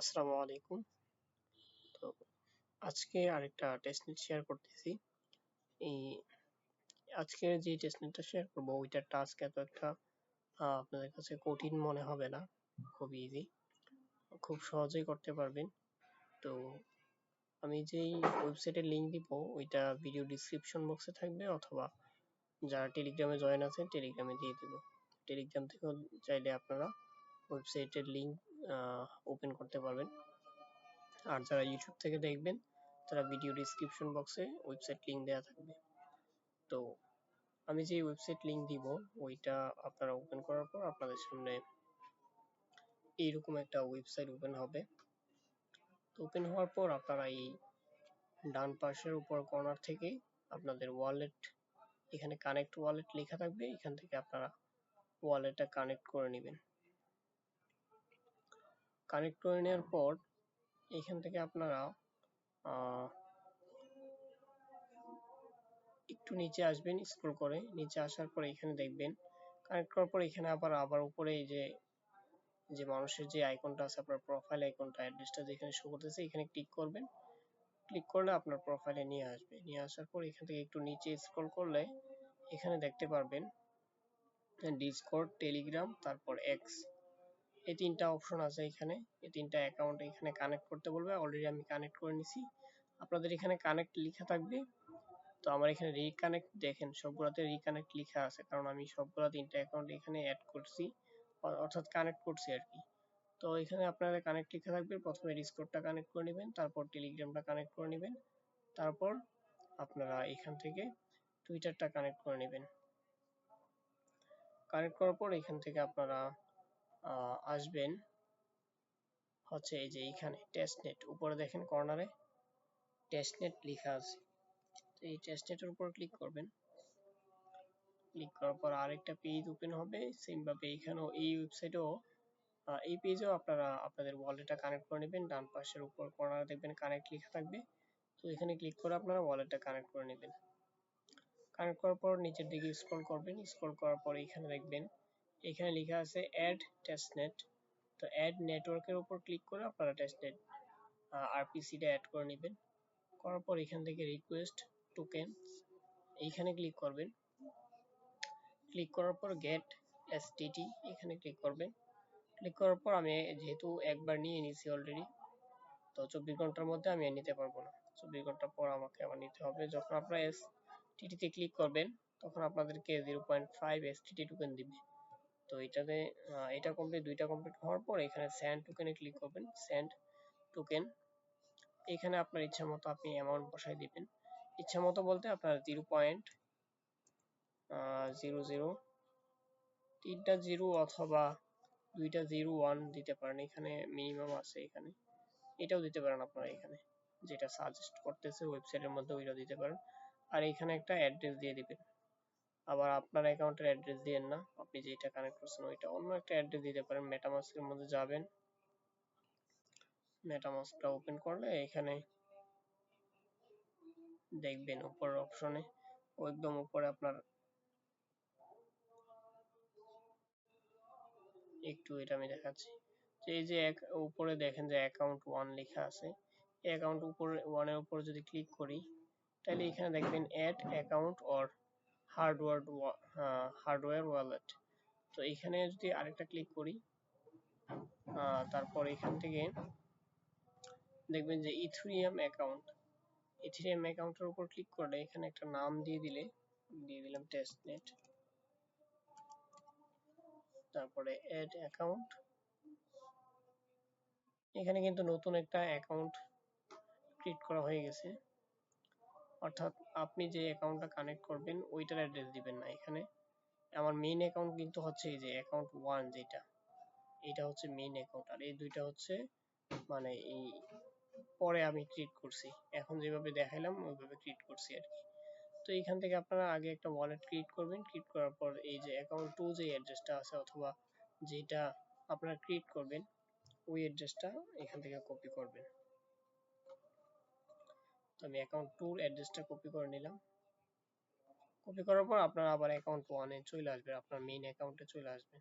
আসসালামু আলাইকুম। তো আজকে আরেকটা টেস্টনেট শেয়ার করতেছি। এই আজকে যে টেস্টনেটটা শেয়ার করব, ওইটার টাস্ক এত একটা আপনাদের কাছে কঠিন মনে হবে না, খুব ইজি খুব সহজেই করতে পারবেন। তো আমি যেই ওয়েবসাইটের লিঙ্ক দিব, ওইটা ভিডিও ডিসক্রিপশন বক্সে থাকবে, অথবা যারা টেলিগ্রামে জয়েন আছে টেলিগ্রামে দিয়ে দেব। টেলিগ্রাম থেকেও চাইলে আপনারা ওয়েবসাইটের লিঙ্ক ওপেন করতে পারবেন। আর যারা ইউটিউব থেকে দেখবেন, তারা ভিডিও ডিসক্রিপশন বক্সে ওয়েবসাইট লিঙ্ক দেওয়া থাকবে। তো আমি যে ওয়েবসাইট লিঙ্ক দিব, ওইটা আপনারা ওপেন করার পর আপনাদের সামনে এইরকম একটা ওয়েবসাইট ওপেন হবে। তো ওপেন হওয়ার পর আপনারা এই ডান পাশের উপর কর্নার থেকে আপনাদের ওয়ালেট এখানে কানেক্ট ওয়ালেট লেখা থাকবে, এখান থেকে আপনারা ওয়ালেটটা কানেক্ট করে নেবেন। কানেক্ট করে নেওয়ার পর এখান থেকে আপনারা একটু নিচে আসবেন স্ক্রল করে নিচে আসার পর এখানে দেখবেন কানেক্ট করার পর এখানে আবার আবার উপরে এই যে যে মানুষের যে আইকনটা আছে, আপনার প্রোফাইল আইকনটা অ্যাড্রেসটা যেখানে শো করতেছে, এখানে ক্লিক করবেন। ক্লিক করলে আপনার প্রোফাইলে নিয়ে আসবে। নিয়ে আসার পর এখান থেকে একটু নিচে স্ক্রল করলে এখানে দেখতে পারবেন ডিসকর্ড টেলিগ্রাম তারপর এক্স এই তিনটা অপশন আছে এখানে। এই তিনটা অ্যাকাউন্ট এখানে কানেক্ট করতে বলবে। অলরেডি আমি কানেক্ট করে নিছি। আপনাদের এখানে কানেক্ট লেখা থাকবে। তো আমার এখানে রিকানেক্ট দেখেন, সবগুলোতে রিকানেক্ট লেখা আছে। কারণ আমি সবগুলো তিনটা অ্যাকাউন্ট এখানে অ্যাড করছি। অর্থাৎ কানেক্ট করছি আর কি। তো এখানে আপনারা কানেক্ট লেখা থাকবে। প্রথমে ডিসকর্ডটা কানেক্ট করে নেবেন। তারপর টেলিগ্রামটা কানেক্ট করে নেবেন। তারপর আপনারা এখান থেকে টুইটারটা কানেক্ট করে নেবেন। কানেক্ট করার পর এখান থেকে আপনারা আসবেন হচ্ছে এই যে এইখানে টেস্টনেট উপরে দেখেন কর্নারে টেস্টনেট লেখা আছে। তো এই টেস্টনেটের উপর ক্লিক করবেন। ক্লিক করার পর আরেকটা পেজ ওপেন হবে সেম ভাবে এখানেও এই ওয়েবসাইটেও এই পেজেও আপনারা আপনাদের ওয়ালেটটা কানেক্ট করে নেবেন। ডান পাশের উপর কর্নারে দেখবেন কানেক্ট লেখা থাকবে। তো এখানে ক্লিক করে আপনারা ওয়ালেটটা কানেক্ট করে নেবেন। কানেক্ট করার পর নিচের দিকে স্ক্রল করবেন। স্ক্রল করার পর এখানে দেখবেন এখানে লেখা আছে অ্যাড টেস্টনেট তো অ্যাড নেটওয়ার্কের উপর ক্লিক করে আপনারা টেস্টনেট আরপিসিটা অ্যাড করে নেবেন। করার পর এখান থেকে রিকোয়েস্ট টোকেন এইখানে ক্লিক করবেন। ক্লিক করার পর গেট এসটিটি এখানে ক্লিক করবেন। ক্লিক করার পর আমি যেহেতু একবার নিয়ে নিয়েছি অলরেডি তো চব্বিশ ঘণ্টার মধ্যে আমি নিতে পারব না। চব্বিশ ঘণ্টা পর আমাকে আবার নিতে হবে। যখন আপনারা এস টিটিতে ক্লিক করবেন, তখন আপনাদেরকে zero point five S TT token দিবে। তো এটাতে এটা কমপ্লিট দুইটা কমপ্লিট হওয়ার পর এখানে স্যান্ড টোকেনে ক্লিক করবেন। স্যান্ড টোকেন এখানে আপনার ইচ্ছা মতো আপনি অ্যামাউন্ট বসাই দিবেন। ইচ্ছা মতো বলতে আপনার জিরো পয়েন্ট জিরো জিরো তিনটা জিরো অথবা দুইটা জিরো ওয়ান দিতে পারেন। এখানে মিনিমাম আছে এখানে। এটাও দিতে পারেন আপনারা এখানে। যেটা সাজেস্ট করতেছে ওয়েবসাইটের মধ্যে ওইটা দিতে পারেন। আর এখানে একটা অ্যাড্রেস দিয়ে দিবেন। আবার আপনার অ্যাকাউন্টের অ্যাড্রেস দিয়েন না। আপনি যেটা কানেক্ট করছেন ওইটা অন্য একটা অ্যাড্রেস দিতে পারেন। মেটামাস্কের মধ্যে যাবেন। মেটামাস্কটা ওপেন করলে এখানে দেখবেন উপর অপশনে একদম উপরে আপনার একটু এটা আমি দেখাচ্ছি। এই যে উপরে দেখেন যে অ্যাকাউন্ট ওয়ান লেখা আছে। এই অ্যাকাউন্ট উপরে ওয়ানের উপর যদি ক্লিক করি, তাহলে এখানে দেখবেন add account or hardware hardware wallet তো এখানে যদি আরেকটা ক্লিক করি তারপর এখান থেকে দেখবেন যে ইথুরিয়াম অ্যাকাউন্ট ইথুরিয়াম অ্যাকাউন্টের উপর ক্লিক করলে এখানে একটা নাম দিয়ে দিলে, দিয়ে দিলাম টেস্টনেট তারপরে অ্যাড অ্যাকাউন্ট এখানে কিন্তু নতুন একটা অ্যাকাউন্ট ক্রিয়েট করা হয়ে গেছে। অর্থাৎ আপনি যে অ্যাকাউন্টটা কানেক্ট করবেন, ওইটার অ্যাড্রেস দিবেন না এখানে। আমার মেইন অ্যাকাউন্ট কিন্তু হচ্ছে এই যে অ্যাকাউন্ট ওয়ান যেটা, এটা হচ্ছে মেইন অ্যাকাউন্ট আর এই দুইটা হচ্ছে মানে এই পরে আমি ক্রিয়েট করছি। এখন যেভাবে দেখাইলাম, ওইভাবে ক্রিয়েট করছি আর কি। তো এখান থেকে আপনারা আগে একটা ওয়ালেট ক্রিয়েট করবেন। ক্রিয়েট করার পর এই যে অ্যাকাউন্ট টু যে অ্যাড্রেসটা আছে অথবা যেটা আপনারা ক্রিয়েট করবেন, ওই অ্যাড্রেসটা এখান থেকে কপি করবেন। তো আমি অ্যাকাউন্ট টুর অ্যাড্রেসটা কপি করে নিলাম। কপি করার পর আপনারা আবার অ্যাকাউন্ট ওয়ানে চলে আসবেন আপনার মেইন অ্যাকাউন্টে চলে আসবেন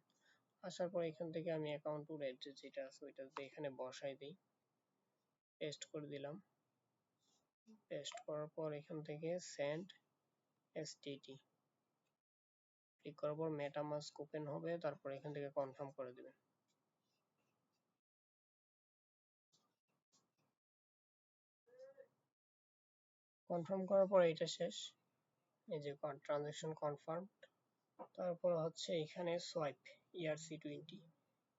আসার পর এখান থেকে আমি অ্যাকাউন্ট টু অ্যাড্রেস যেটা আছে ওইটা এখানে বসাই দিই পেস্ট করে দিলাম। পেস্ট করার পর এখান থেকে সেন্ড এসটিটি ক্লিক করার পর মেটামাস্ক ওপেন হবে, তারপর এখান থেকে কনফার্ম করে দিবেন। কনফার্ম করার পর এটা শেষ। এই যে ট্রানজাকশন কনফার্ম তারপর হচ্ছে এখানে সোয়াইপ ইআরসি টোয়েন্টি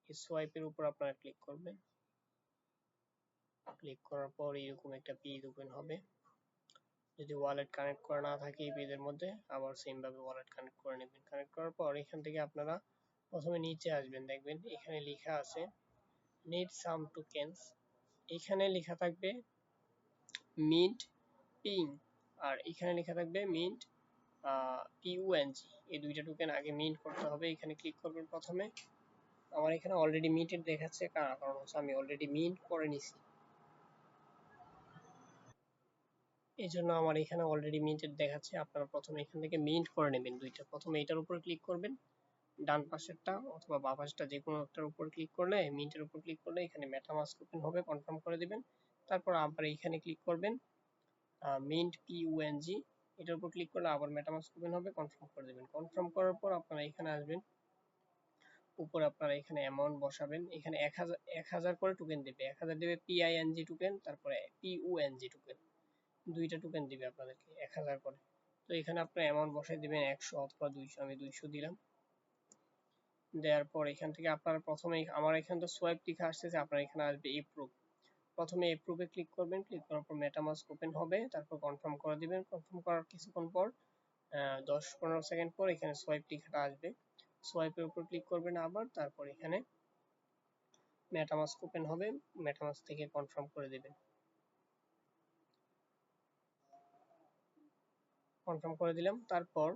এই সোয়াইপের উপর আপনারা ক্লিক করবেন। ক্লিক করার পর এরকম একটা পেজ ওপেন হবে। যদি ওয়ালেট কানেক্ট করা না থাকে এই পেজের মধ্যে, আবার সেম ভাবে ওয়ালেট কানেক্ট করে নেবেন। কানেক্ট করার পর এখান থেকে আপনারা প্রথমে নিচে আসবেন। দেখবেন এখানে লেখা আছে নিড সাম টু টোকেনস এখানে লেখা থাকবে মিন্ট পিং আর এখানে লেখা থাকবে মিন্ট পিউএনজি এই দুইটা টোকেন আগে মিন্ট করতে হবে, এখানে ক্লিক করবেন প্রথমে। আমার এখানে অলরেডি মিন্টেড দেখাচ্ছে কারণ হচ্ছে আমি অলরেডি মিন্ট করে নিছি। এই জন্য আমার এখানে অলরেডি মিন্টেড দেখাচ্ছে, আপনারা প্রথমে এখান থেকে মিন্ট করে নেবেন দুইটা। প্রথমে এটার উপর ক্লিক করবেন, ডান পাশেরটা অথবা বা পাশেরটা যে কোনো একটার উপর ক্লিক করলে মিন্টের উপর ক্লিক করলে এখানে মেটামাস্ক ওপেন হবে কনফার্ম করে দিবেন। তারপর আবার এখানে ক্লিক করবেন মিন্ট পিউএনজি এটার উপর ক্লিক করলে আবার মেটামাস্ক ওপেন হবে কনফার্ম করে দিবেন। কনফার্ম করার পর আপনারা এখানে আসবেন, উপরে আপনারা এখানে অ্যামাউন্ট বসাবেন, এখানে এক হাজার এক হাজার করে টোকেন দেবে। এক হাজার দেবে পিআইএনজি টোকেন তারপরে পিউএনজি টোকেন দুইটা টোকেন দিবে আপনাদেরকে, এক হাজার করে। তো এখানে আপনার অ্যামাউন্ট বসাই দিবেন একশো অথবা দুইশো, আমি দুইশো দিলাম। দেওয়ার পর এখান থেকে আপনার প্রথমে আমার এখানে তো সোয়াইপ লেখা আসতেছে, আপনার এখানে আসবে এপ্রুভ প্রথমে এপ্রুভে ক্লিক করবেন ক্লিক করার পর মেটামাস্ক ওপেন হবে, তারপর কনফার্ম করে দিবেন কনফার্ম করার কিছুক্ষণ পর দশ পনেরো সেকেন্ড পর এখানে সোয়াইপ লেখাটা আসবে। সোয়াইপের উপর ক্লিক করবেন আবার, তারপর এখানে মেটামাস্ক ওপেন হবে মেটামাস্ক থেকে কনফার্ম করে দিবেন। কনফার্ম করে দিলাম, তারপর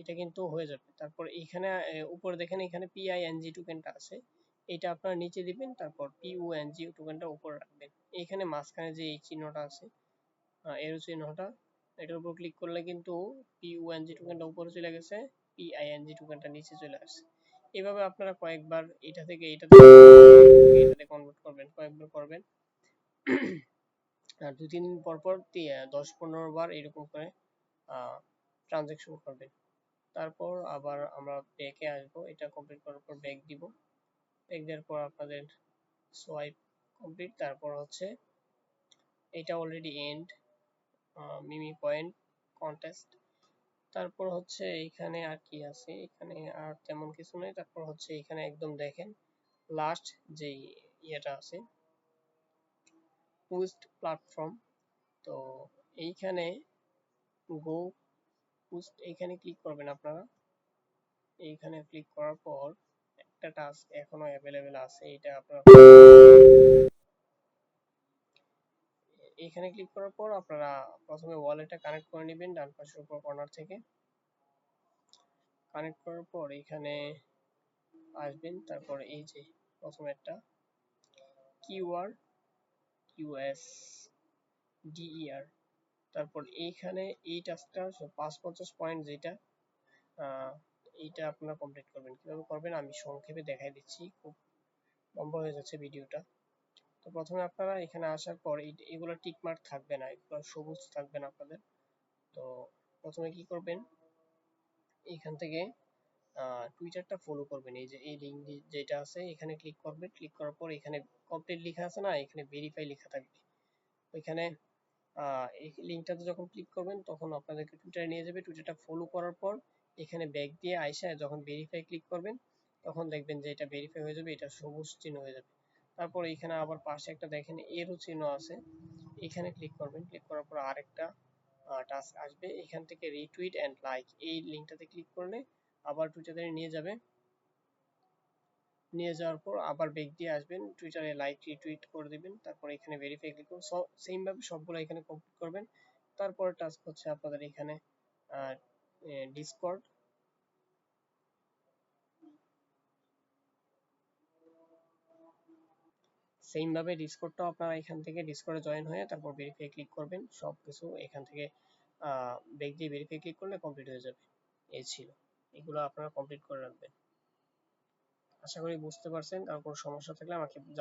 এটা কিন্তু হয়ে যাবে। তারপর এখানে উপরে দেখেন এখানে পিআইএনজি টোকেনটা আছে। এটা আপনারা নিচে দিবেন, তারপর পিউএনজি টোকেনটা উপরে রাখবেন। এখানে মাঝখানে যে এই চিহ্নটা আছে এরো চিহ্নটা এটার উপর ক্লিক করলে কিন্তু পিউএনজি টোকেনটা উপরে চলে গেছে পিআইএনজি টোকেনটা নিচে চলে আসছে। এভাবে আপনারা কয়েকবার এটা থেকে এটাতে এটাতে কনভার্ট করবেন, কয়েকবার করবেন। আর দুই তিন দিন পর পর দশ পনেরো বার এরকম করে ট্রানজেকশন করবেন। তারপর আবার আমরা ব্যাকে আসব, এটা কমপ্লিট করার পর ব্যাক দিব। ব্যাক দেওয়ার পর আপনাদের সোয়াইপ কমপ্লিট তারপর হচ্ছে এটা অলরেডি এন্ড মিমি পয়েন্ট কন্টেস্ট তারপর হচ্ছে এখানে আর কি আছে, এখানে আর তেমন কিছু নেই, তারপর হচ্ছে এখানে একদম দেখেন লাস্ট যে ইয়েটা আছে পোস্ট প্ল্যাটফর্ম তো এইখানে গো পোস্ট এখানে ক্লিক করবেন আপনারা, এইখানে ক্লিক করার পর একটা টাস্ক এখনও অ্যাভেলেবেল আছে, এটা আপনারা এখানে ক্লিক করার পর আপনারা প্রথমে ওয়ালেটটা কানেক্ট করে নেবেন, ডান পাশের উপর কর্নার থেকে। কানেক্ট করার পর এখানে আসবেন, তারপর এই যে প্রথম একটা কিউআর ইউএস ডিইআর তারপর এইখানে এই টাস্কটা পাঁচ পঞ্চাশ পয়েন্ট যেটা এইটা আপনারা কমপ্লিট করবেন। কীভাবে করবেন আমি সংক্ষেপে দেখাই দিচ্ছি। খুব লম্বা হয়ে যাচ্ছে ভিডিওটা। তো প্রথমে আপনারা এখানে আসার পর এগুলো টিকমার্ক থাকবে না, এগুলো সবুজ থাকবে না আপনাদের। তো প্রথমে কি করবেন? এখান থেকে টুইটারটা ফলো করবেন। এই যে, এই লিঙ্ক যেটা আছে, এখানে ক্লিক করবেন। ক্লিক করার পর এখানে কমপ্লিট লেখা আছে না, এখানে ভেরিফাই লেখা থাকবে। ওইখানে এই লিঙ্কটাতে যখন ক্লিক করবেন, তখন আপনাদেরকে টুইটারে নিয়ে যাবে। টুইটারটা ফলো করার পর এখানে ব্যাক দিয়ে আইসা যখন ভেরিফাই ক্লিক করবেন, তখন দেখবেন যে এটা ভেরিফাই হয়ে যাবে, এটা সবুজ চিহ্ন হয়ে যাবে। তারপর এখানে আবার পাশে একটা দেখেন এরও চিহ্ন আছে। এখানে ক্লিক করবেন ক্লিক করার পর আরেকটা টাস্ক আসবে। এখান থেকে রিটুইট অ্যান্ড লাইক এই লিঙ্কটাতে ক্লিক করলে আবার টুইটারে নিয়ে যাবে। নিয়ে যাওয়ার পর আবার ব্যাক দিয়ে আসবেন টুইটারে লাইক রিটুইট করে দিবেন, তারপর এখানে ভেরিফাই ক্লিক করুন সেম ভাবে সবগুলো এখানে কমপ্লিট করবেন। তারপর টাস্ক হচ্ছে আপনাদের এখানে ডিসকর্ড সেম ভাবে ডিসকর্ডটাও আপনারা এখান থেকে ডিসকর্ডে জয়েন হয়ে তারপর ভেরিফাই ক্লিক করবেন। সব কিছু এখান থেকে ব্যাক দিয়ে ভেরিফাই ক্লিক করলে কমপ্লিট হয়ে যাবে। এই ছিল। এগুলো আপনারা কমপ্লিট করে রাখবেন। আশা করি বুঝতে পারছেন আর কোনো সমস্যা থাকলে আমাকে